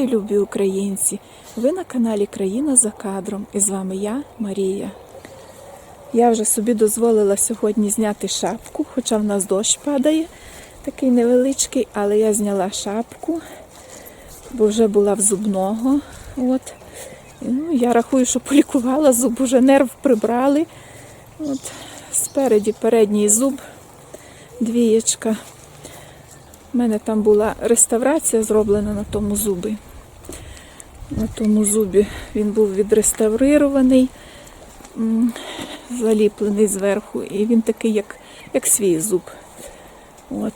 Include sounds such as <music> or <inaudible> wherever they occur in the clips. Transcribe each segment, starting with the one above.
Вітаю, любі українці! Ви на каналі Країна за кадром і з вами я, Марія. Я вже собі дозволила сьогодні зняти шапку, хоча в нас дощ падає, такий невеличкий, але я зняла шапку, бо вже була в зубного. От. Ну, я рахую, що полікувала зуб, уже нерв прибрали. От. Спереді передній зуб, двієчка. У мене там була реставрація зроблена на тому зубі. На тому зубі він був відреставрирований, заліплений зверху, і він такий, як, як свій зуб. От.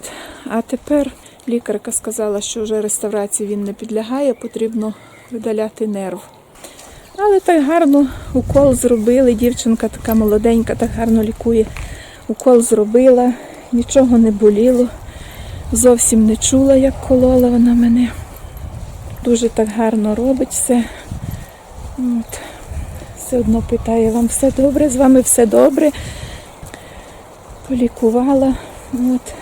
А тепер лікарка сказала, що вже реставрації він не підлягає, потрібно видаляти нерв. Але так гарно укол зробили. Дівчинка така молоденька, так гарно лікує. Укол зробила, нічого не боліло. Зовсім не чула, як колола вона мене. Дуже так гарно робить все. От. Все одно питає, вам все добре, з вами все добре. Полікувала. От.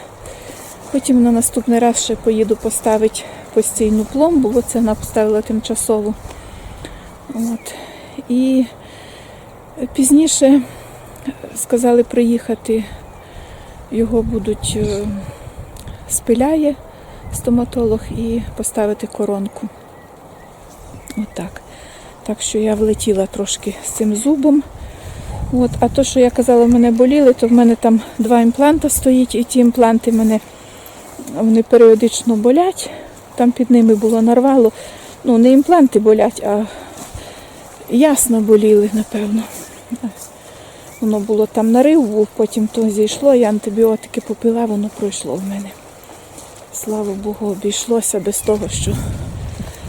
Потім на наступний раз ще поїду поставити постійну пломбу, бо це вона поставила тимчасову. От. І пізніше сказали приїхати, його будуть е, спиляє стоматолог і поставити коронку. Отак. Так що я влетіла трошки з цим зубом. От, а то, що я казала, мене боліли, то в мене там два імпланти стоїть, і ті імпланти мене вони періодично болять. Там під ними було нарвало. Ну, не імпланти болять, а ясно боліли, напевно. Воно було там нарив, потім то зійшло, я антибіотики попила, воно пройшло в мене. Слава Богу, обійшлося без того, що.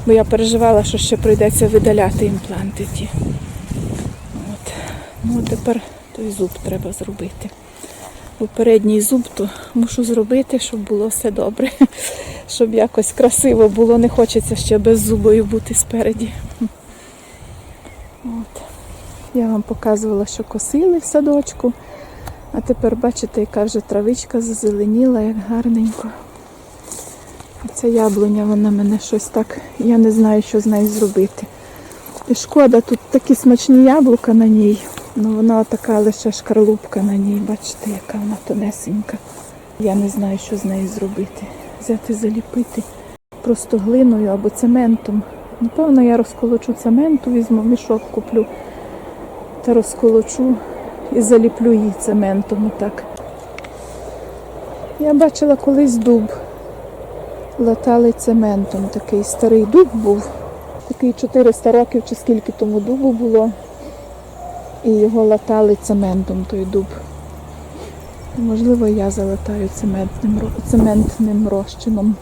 Бо я переживала, що ще прийдеться видаляти імпланти ті. От. Ну, а тепер той зуб треба зробити. Бо передній зуб то мушу зробити, щоб було все добре. <laughs> Щоб якось красиво було, не хочеться ще без зубою бути спереді. От. Я вам показувала, що косили в садочку. А тепер бачите, яка вже травичка зазеленіла, як гарненько. Ця яблуня, вона мене щось так, я не знаю, що з нею зробити. І шкода, тут такі смачні яблука на ній, але вона така лише шкарлупка на ній, бачите, яка вона тонесенька. Я не знаю, що з нею зробити. Взяти, заліпити просто глиною або цементом. Напевно, я розколочу цементу, візьму мішок, куплю та розколочу і заліплю її цементом. Отак. Я бачила колись дуб латали цементом. Такий старий дуб був. Такий 400 років чи скільки тому дубу було. І його латали цементом той дуб. Можливо, я залатаю цементним, цементним розчином.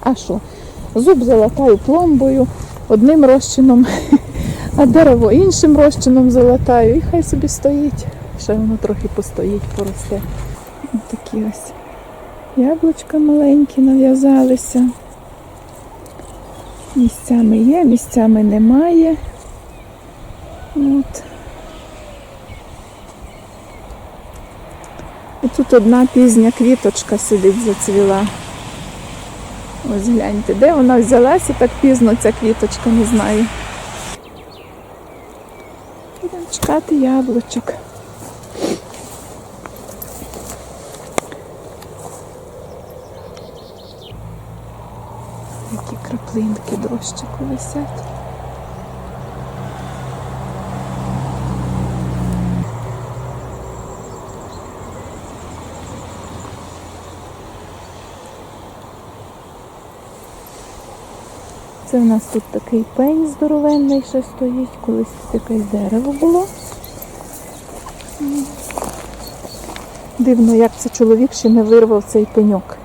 А що? Зуб залатаю пломбою, одним розчином, <laughs> а дерево іншим розчином залатаю і хай собі стоїть. Ще воно трохи постоїть, поросте. Такі ось. Яблучка маленькі нав'язалися. Місцями є, місцями немає. От. І тут одна пізня квіточка сидить, зацвіла. Ось гляньте, де вона взялася так пізно ця квіточка, не знаю. Будемо чекати яблучок. Які краплинки дощику висять. Це в нас тут такий пень здоровенний ще стоїть, колись тут якесь дерево було. Дивно, як це чоловік ще не вирвав цей пеньок.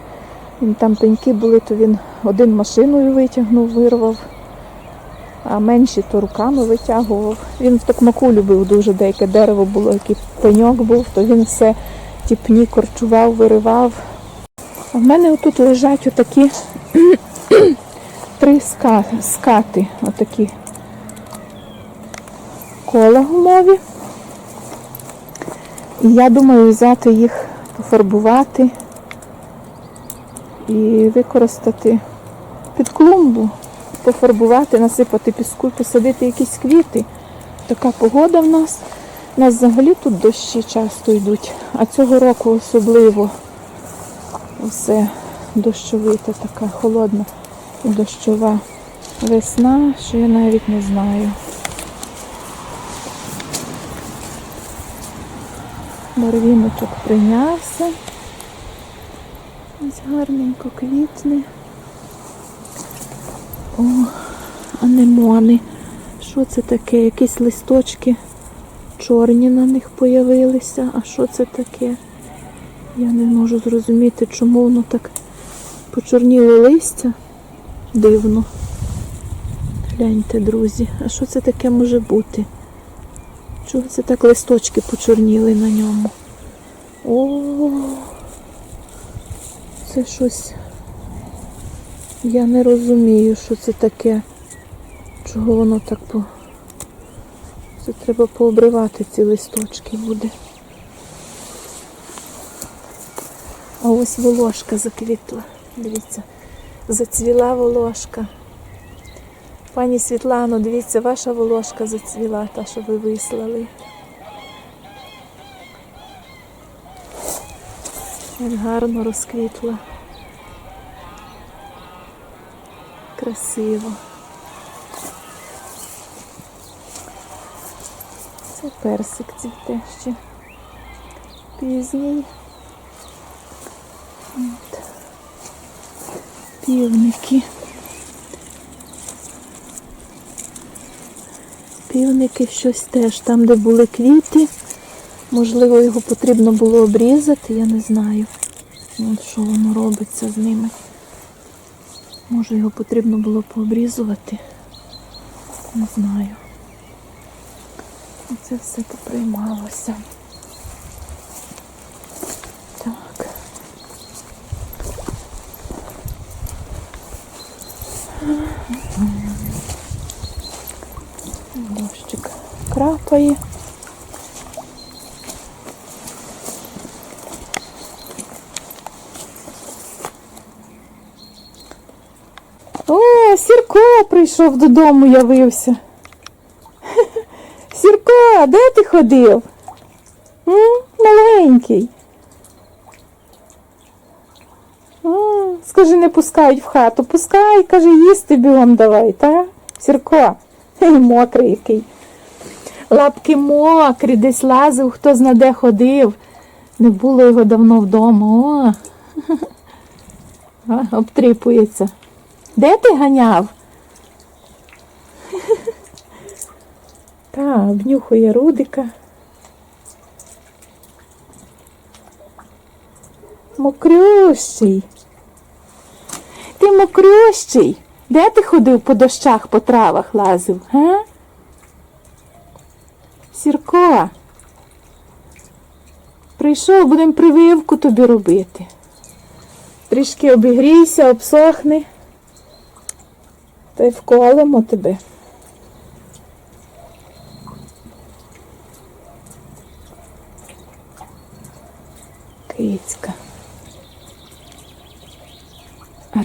Він там пеньки були, то він один машиною витягнув, вирвав, а менші то руками витягував. Він в токмаку любив дуже деяке дерево було, який пеньок був, то він все ті пні корчував, виривав. А в мене отут лежать отакі <clears throat> три ска- скати, отакі кола гумові. І я думаю взяти їх, пофарбувати і використати під клумбу, пофарбувати, насипати піску, посадити якісь квіти. Така погода в нас. У нас взагалі тут дощі часто йдуть, а цього року особливо все дощовита, така холодна і дощова весна, що я навіть не знаю. Барвіночок прийнявся. Ось гарненько квітне. О, анемони. Що це таке? Якісь листочки чорні на них появилися. А що це таке? Я не можу зрозуміти, чому воно так почорніло листя. Дивно. Гляньте, друзі, а що це таке може бути? Чого це так листочки почорніли на ньому? О, це щось. Я не розумію, що це таке. Чого воно так по. Це треба пообривати ці листочки буде. А ось волошка заквітла. Дивіться, зацвіла волошка. Пані Світлано, дивіться, ваша волошка зацвіла, та, що ви вислали. Як гарно розквітла. Красиво. Це персик цвіте ще. Пізній. От. Півники. Півники щось теж там, де були квіти. Можливо, його потрібно було обрізати, я не знаю. От що воно робиться з ними. Може його потрібно було пообрізувати. Не знаю. Це все поприймалося. Так. Дощик крапає. О, Сірко прийшов додому, явився. <laughs> Сірко, де ти ходив? М? Маленький. Скажи, не пускають в хату. Пускай, каже, їсти бігом давай, та? Сірко, <laughs> Хе, мокрий який. Лапки мокрі, десь лазив, хто зна де ходив. Не було його давно вдома. О. <laughs> Обтріпується. Де ти ганяв? Та, обнюхує Рудика. Мокрющий. Ти мокрющий. Де ти ходив по дощах, по травах лазив, га? Сірко. Прийшов, будемо прививку тобі робити. Трішки обігрійся, обсохни. Та й вколимо тебе. Кицька. А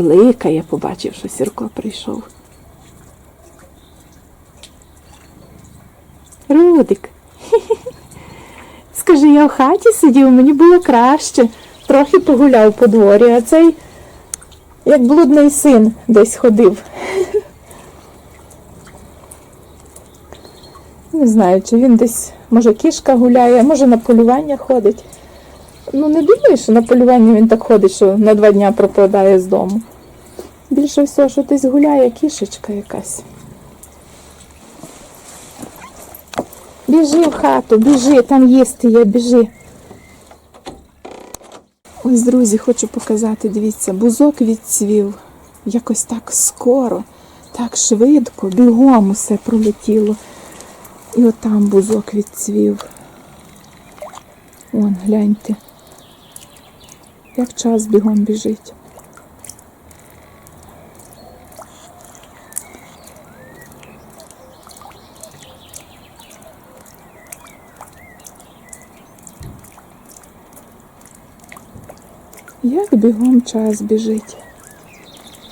Рудик мурликає, побачив, що Сірко прийшов. Рудик. <laughs> Скажи, я в хаті сидів, мені було краще. Трохи погуляв по дворі, а цей, як блудний син, десь ходив. <laughs> Не знаю, чи він десь, може, кішка гуляє, може на полювання ходить. Ну, не думаю, що на полювання він так ходить, що на два дня пропадає з дому. Більше всього, що десь гуляє кішечка якась. Біжи в хату, біжи, там їсти є, біжи. Ось, друзі, хочу показати, дивіться, бузок відцвів. Якось так скоро, так швидко, бігом усе пролетіло. І отам бузок відцвів. Вон, гляньте. Як час бігом біжить. Як бігом час біжить.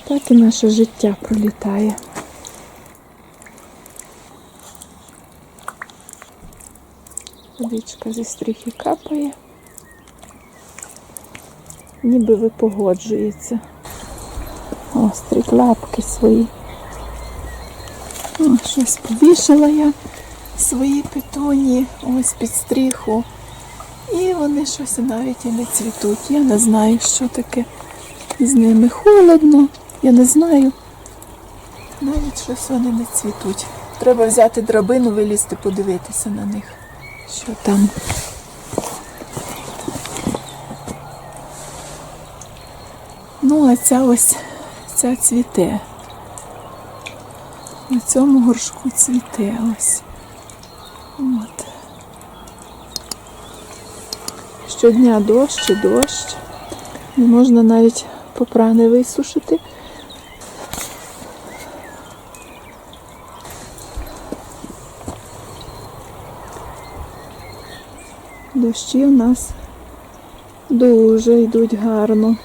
Так і наше життя пролітає. Водичка зі стріхи капає, ніби випогоджується. Острить лапки свої. О, щось повішала я свої петунії ось під стріху. І вони щось навіть і не цвітуть. Я не знаю, що таке з ними холодно. Я не знаю. Навіть щось вони не цвітуть. Треба взяти драбину, вилізти, подивитися на них, що там. Ну, а ця ось ця цвіте. На цьому горшку цвіте ось. От. Щодня дощ і дощ. Не можна навіть попрани висушити. Дощі у нас дуже йдуть гарно.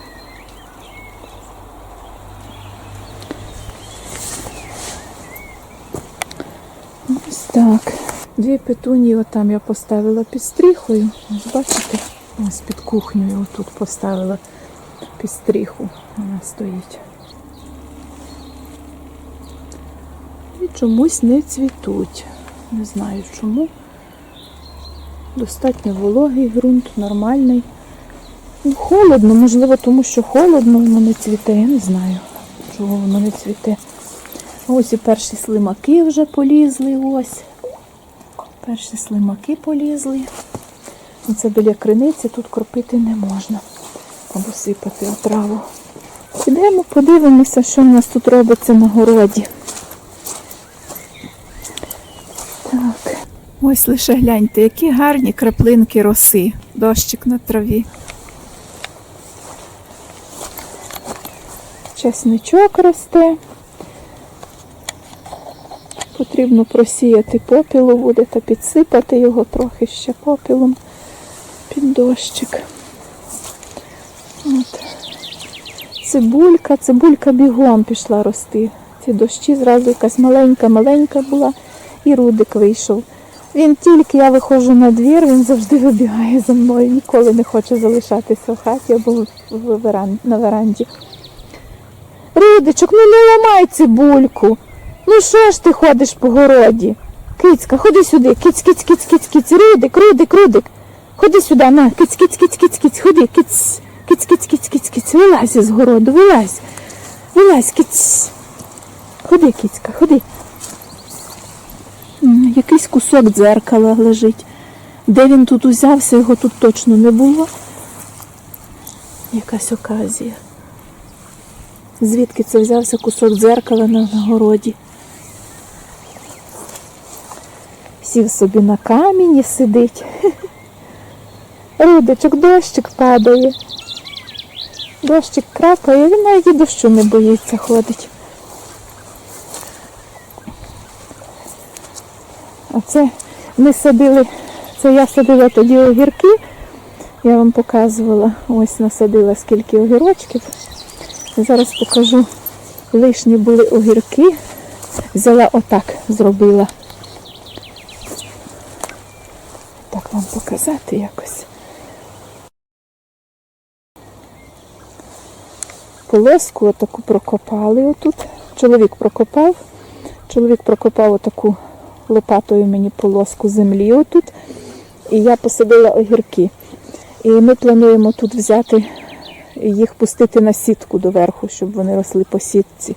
Ось так. Дві петунії отам я поставила під стріхою. Бачите, ось під кухнею отут поставила під стріху. Вона стоїть. І чомусь не цвітуть. Не знаю чому. Достатньо вологий ґрунт, нормальний. Ну, холодно, можливо, тому що холодно воно не цвіте. Я не знаю, чого воно не цвіте. Ось і перші слимаки вже полізли. Ось. Перші слимаки полізли. Це біля криниці, тут кропити не можна. Або сипати отраву. Підемо, подивимося, що в нас тут робиться на городі. Так. Ось лише гляньте, які гарні краплинки роси. Дощик на траві. Чесничок росте. Потрібно просіяти попілу буде та підсипати його трохи ще попілом під дощик. От. Цибулька, цибулька бігом пішла рости. Ці дощі зразу якась маленька-маленька була і рудик вийшов. Він тільки я виходжу на двір, він завжди вибігає за мною, ніколи не хоче залишатися в хаті або на веранді. Рудичок, ну не ламай цибульку. Ну що ж ти ходиш по городі? Кицька, ходи сюди. Киць, киць, киць, киць, киць. Рудик, рудик, рудик. Ходи сюди, на, киць, киць, киць, киць, киць, ходи, киць, киць, киць, киць, киць, киць. Вилазь із городу, вилазь. Вилазь, киць. Ходи, кицька, ходи. Якийсь кусок дзеркала лежить. Де він тут узявся, його тут точно не було. Якась оказія. Звідки це взявся кусок дзеркала на городі? Сів собі на камені сидить. <laughs> Рудочок, дощик падає. Дощик крапає, він навіть дощу не боїться ходить. А це ми садили, це я садила тоді огірки. Я вам показувала, ось насадила скільки огірочків. Зараз покажу. Лишні були огірки. Взяла отак, зробила. Показати якось. Полоску отаку прокопали отут. Чоловік прокопав. Чоловік прокопав отаку лопатою мені полоску землі отут. І я посадила огірки. І ми плануємо тут взяти їх пустити на сітку доверху, щоб вони росли по сітці.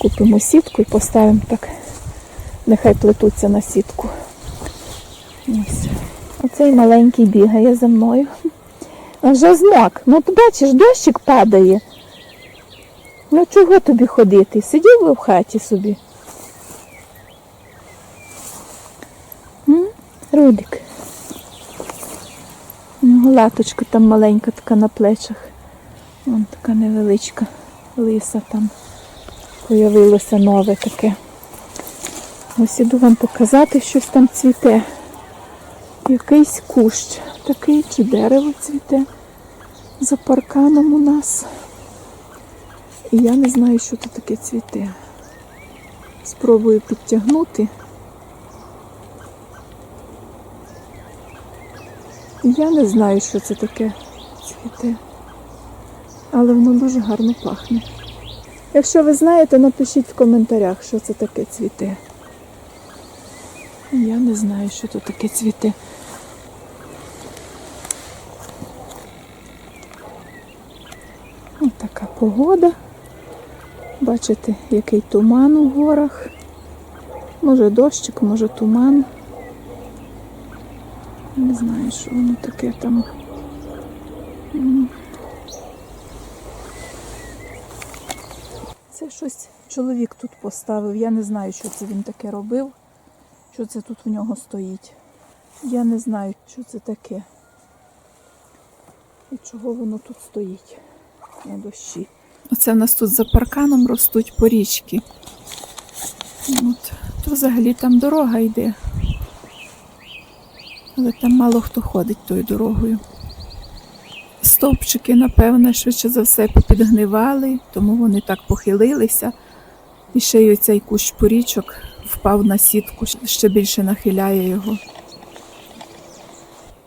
Купимо сітку і поставимо так. Нехай плетуться на сітку. Оцей маленький бігає за мною. А вже змок. Ну ти бачиш, дощик падає. Ну чого тобі ходити? Сидів би в хаті собі. Рудик. Латочка там маленька така на плечах. Вон така невеличка лиса там. Появилося нове таке. Ось іду вам показати, щось там цвіте. Якийсь кущ такий чи дерево цвіте. за парканом у нас. І я не знаю, що тут таке цвіте. Спробую підтягнути. Я не знаю, що це таке цвіте. Але воно дуже гарно пахне. Якщо ви знаєте, напишіть в коментарях, що це таке цвіте. Я не знаю, що тут таке цвіте. Ось така погода. Бачите, який туман у горах. Може дощик, може туман. Не знаю, що воно таке там. Це щось чоловік тут поставив. Я не знаю, що це він таке робив, що це тут в нього стоїть. Я не знаю, що це таке. І чого воно тут стоїть на дощі. Оце в нас тут за парканом ростуть порічки. От. То взагалі там дорога йде. Але там мало хто ходить тою дорогою. Стовпчики, напевне, швидше за все попідгнивали, тому вони так похилилися. І ще й оцей кущ порічок впав на сітку, ще більше нахиляє його.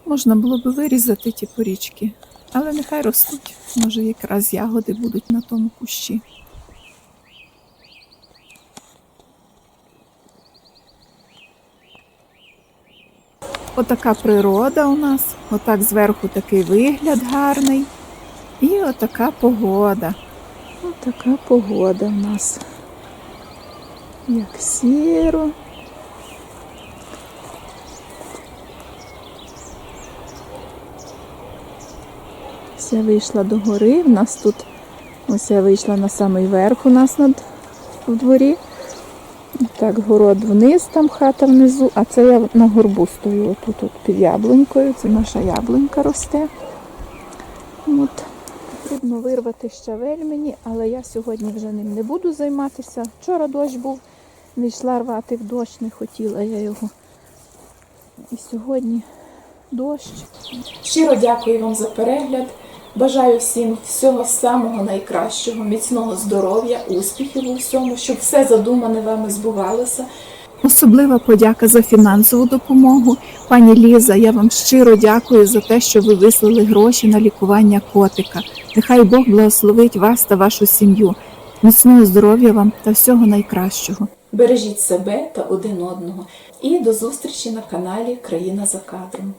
Можна було би вирізати ті порічки, але нехай ростуть. Може, якраз ягоди будуть на тому кущі. Отака природа у нас, отак зверху такий вигляд гарний. І отака погода. Отака погода у нас. Як сіро. Ось я вийшла до гори. У нас тут ось я вийшла на самий верх у нас над в дворі. Так, город вниз, там хата внизу, а це я на горбу стою, отут от під яблунькою. Це наша яблунька росте. От. Потрібно вирвати щавель мені, але я сьогодні вже ним не буду займатися. Вчора дощ був, не йшла рвати в дощ, не хотіла я його. І сьогодні дощ. Щиро дякую вам за перегляд. Бажаю всім всього самого найкращого, міцного здоров'я, успіхів у всьому, щоб все задумане вами збувалося. Особлива подяка за фінансову допомогу. Пані Ліза, я вам щиро дякую за те, що ви вислали гроші на лікування котика. Нехай Бог благословить вас та вашу сім'ю. Міцного здоров'я вам та всього найкращого. Бережіть себе та один одного. І до зустрічі на каналі Країна за кадром.